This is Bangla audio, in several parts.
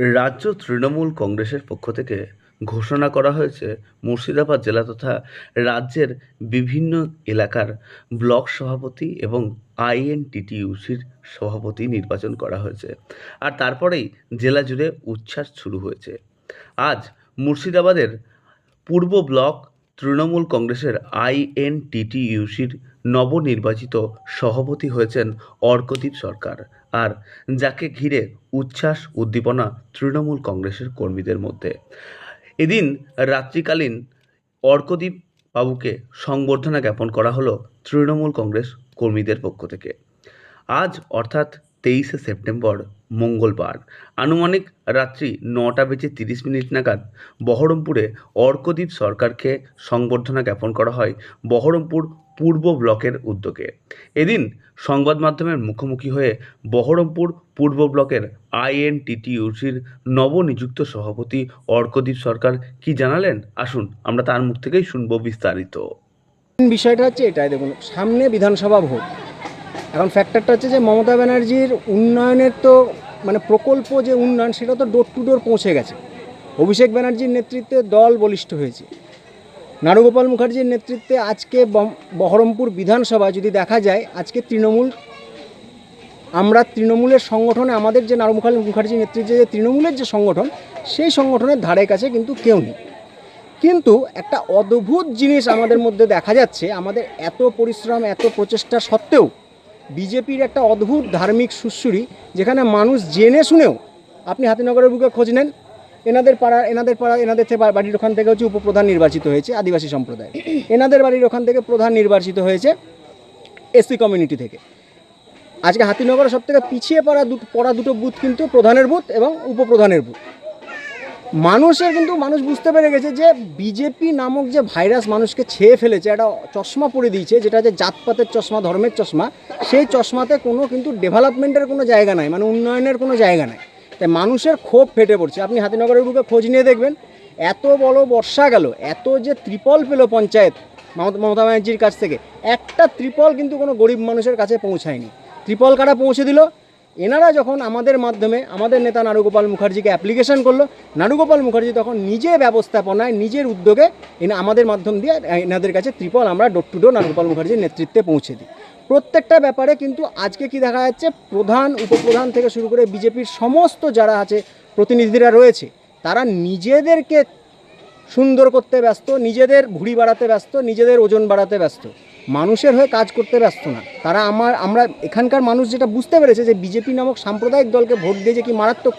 রাজ্য তৃণমূল কংগ্রেসের পক্ষ থেকে ঘোষণা করা হয়েছে, মুর্শিদাবাদ জেলা তথা রাজ্যের বিভিন্ন এলাকার ব্লক সভাপতি এবং আইএনটিটিইউসির সভাপতি নির্বাচন করা হয়েছে। আর তারপরেই জেলা জুড়ে উচ্ছ্বাস শুরু হয়েছে। আজ মুর্শিদাবাদের পূর্ব ব্লক তৃণমূল কংগ্রেসের আইএনটিটিইউসির নবনির্বাচিত সভাপতি হয়েছেন অর্কদীপ সরকার। আর যাকে ঘিরে উচ্ছ্বাস, উদ্দীপনা তৃণমূল কংগ্রেসের কর্মীদের মধ্যে। এদিন রাত্রিকালীন অর্কদীপ বাবুকে সংবর্ধনা জ্ঞাপন করা হলো তৃণমূল কংগ্রেস কর্মীদের পক্ষ থেকে। আজ অর্থাৎ তেইশে সেপ্টেম্বর, মঙ্গলবার, আনুমানিক রাত্রি নটা বেজে তিরিশ মিনিট নাগাদ বহরমপুরে অর্কদীপ সরকারকে সংবর্ধনা জ্ঞাপন করা হয় বহরমপুর পূর্ব ব্লকের উদ্যোগে। এদিন সংবাদ মাধ্যমের মুখোমুখি হয়ে বহরমপুর পূর্ব ব্লকের আইএনটিটিইউসির নবনিযুক্ত সভাপতি অর্কদীপ সরকার কি জানালেন? আসুন, আমরা তার মুখ থেকেই শুনব বিস্তারিত। বিষয়টা হচ্ছে এটাই, দেখুন, সামনে বিধানসভা ভোট। এখন ফ্যাক্টরটা হচ্ছে যে মমতা ব্যানার্জির উন্নয়নের তো মানে প্রকল্প যে উন্নয়ন, সেটা তো ডোর টু ডোর পৌঁছে গেছে। অভিষেক ব্যানার্জির নেতৃত্বে দল বলিষ্ঠ হয়েছে। নারুগোপাল মুখার্জির নেতৃত্বে আজকে বহরমপুর বিধানসভা যদি দেখা যায়, আজকে তৃণমূল, আমরা তৃণমূলের সংগঠনে, আমাদের যে নারুগোপাল মুখার্জির নেতৃত্বে যে তৃণমূলের যে সংগঠন, সেই সংগঠনের ধারে কাছে কিন্তু কেউ নেই। কিন্তু একটা অদ্ভুত জিনিস আমাদের মধ্যে দেখা যাচ্ছে, আমাদের এত পরিশ্রম, এত প্রচেষ্টা সত্ত্বেও বিজেপির একটা অদ্ভুত ধার্মিক সুশ্রুরি যেখানে মানুষ জেনে শুনেও আপনি হাতিনগরের বুকে খোঁজ নেন এনাদের পাড়া এনাদের পাড়া, এনাদের বাড়ির ওখান থেকে হচ্ছে উপপ্রধান নির্বাচিত হয়েছে, আদিবাসী সম্প্রদায়। এনাদের বাড়ির ওখান থেকে প্রধান নির্বাচিত হয়েছে এসসি কমিউনিটি থেকে। আজকে হাতিনগরে সব থেকে পিছিয়ে পড়া দুটো পড়া দুটো বুথ কিন্তু প্রধানের বুথ এবং উপপ্রধানের বুথ। মানুষের কিন্তু, মানুষ বুঝতে পেরে গেছে যে বিজেপি নামক যে ভাইরাস মানুষকে ছেয়ে ফেলেছে, একটা চশমা পরে দিয়েছে, যেটা যে জাতপাতের চশমা, ধর্মের চশমা, সেই চশমাতে কোনো কিন্তু ডেভেলপমেন্টের কোনো জায়গা নাই মানে উন্নয়নের কোনো জায়গা নাই। তাই মানুষের ক্ষোভ ফেটে পড়ছে। আপনি হাতিনগরের বুকে খোঁজ নিয়ে দেখবেন, এত বড় বর্ষা গেল, এত যে ত্রিপল পেল পঞ্চায়েত মমতা ব্যানার্জির কাছ থেকে, একটা ত্রিপল কিন্তু কোনো গরিব মানুষের কাছে পৌঁছায়নি। ত্রিপল কারা পৌঁছে দিল? এনারা যখন আমাদের মাধ্যমে, আমাদের নেতা নারুগোপাল মুখার্জিকে অ্যাপ্লিকেশন করল, নারুগোপাল মুখার্জি তখন নিজে ব্যবস্থাপনায়, নিজের উদ্যোগে এনা আমাদের মাধ্যম দিয়ে এনাদের কাছে ত্রিপল আমরা ডোর টু ডোর নারুগোপাল মুখার্জির নেতৃত্বে পৌঁছে দিই। প্রত্যেকটা ব্যাপারে কিন্তু আজকে কি দেখা যাচ্ছে, প্রধান, উপপ্রধান থেকে শুরু করে বিজেপির সমস্ত যারা আছে, প্রতিনিধিরা রয়েছে, তারা নিজেদেরকে সুন্দর করতে ব্যস্ত, নিজেদের ঘুড়ি বাড়াতে ব্যস্ত, নিজেদের ওজন বাড়াতে ব্যস্ত। মানুষের হয়ে কাজ করতে ব্যস্ত না। তারা আমার, আমরা এখানকার মানুষ যেটা বুঝতে পেরেছে যে বিজেপি নামক সাম্প্রদায়িক দলকে ভোট দিয়ে যে কি মারাত্মক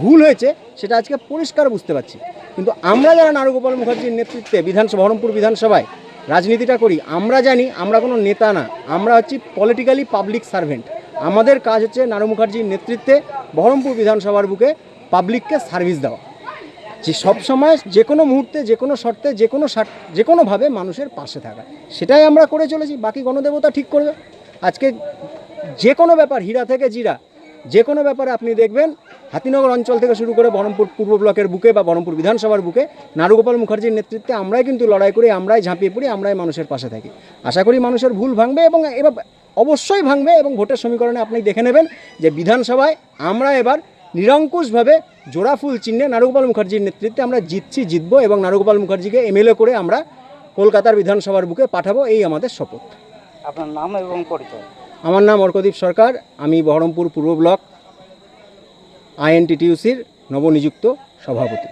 ভুল হয়েছে, সেটা আজকে পরিষ্কার বুঝতে পারছি। কিন্তু আমরা যারা নারুগোপাল মুখার্জির নেতৃত্বে বিধানসভা, বহরমপুর বিধানসভায় রাজনীতিটা করি, আমরা জানি আমরা কোনো নেতা না। আমরা হচ্ছি পলিটিক্যালি পাবলিক সার্ভেন্ট আমাদের কাজ হচ্ছে নারু মুখার্জির নেতৃত্বে বহরমপুর বিধানসভার বুকে পাবলিককে সার্ভিস দেওয়া। যে সব সময় যে কোনো মুহূর্তে, যে কোনো শর্তে, যে কোনো যে কোনোভাবে মানুষের পাশে থাকা। সেটাই আমরা করে চলেছি, বাকি গণদেবতা ঠিক করবে। আজকে যে কোনো ব্যাপার, হীরা থেকে জিরা, যে কোনো ব্যাপারে আপনি দেখবেন, হাতিনগর অঞ্চল থেকে শুরু করে বহরমপুর পূর্ব ব্লকের বুকে বা বহরমপুর বিধানসভার বুকে, নারুগোপাল মুখার্জির নেতৃত্বে আমরাই কিন্তু লড়াই করি, আমরাই ঝাঁপিয়ে পড়ি, আমরাই মানুষের পাশে থাকি। আশা করি মানুষের ভুল ভাঙবে এবং এবার অবশ্যই ভাঙবে এবং ভোটের সমীকরণে আপনি দেখে নেবেন যে বিধানসভায় আমরা এবার নিরঙ্কুশভাবে জোড়া ফুল চিহ্নে নারুগোপাল মুখার্জির নেতৃত্বে আমরা জিতছি জিতবো এবং নারুগোপাল মুখার্জিকে এমএলএ করে আমরা কলকাতার বিধানসভার বুকে পাঠাবো এই আমাদের শপথ। আপনার নাম এবং পরিচয়? আমার নাম অর্কদীপ সরকার আমি বহরমপুর পূর্ব ব্লক আইএনটিটিউসির নবনিযুক্ত সভাপতি।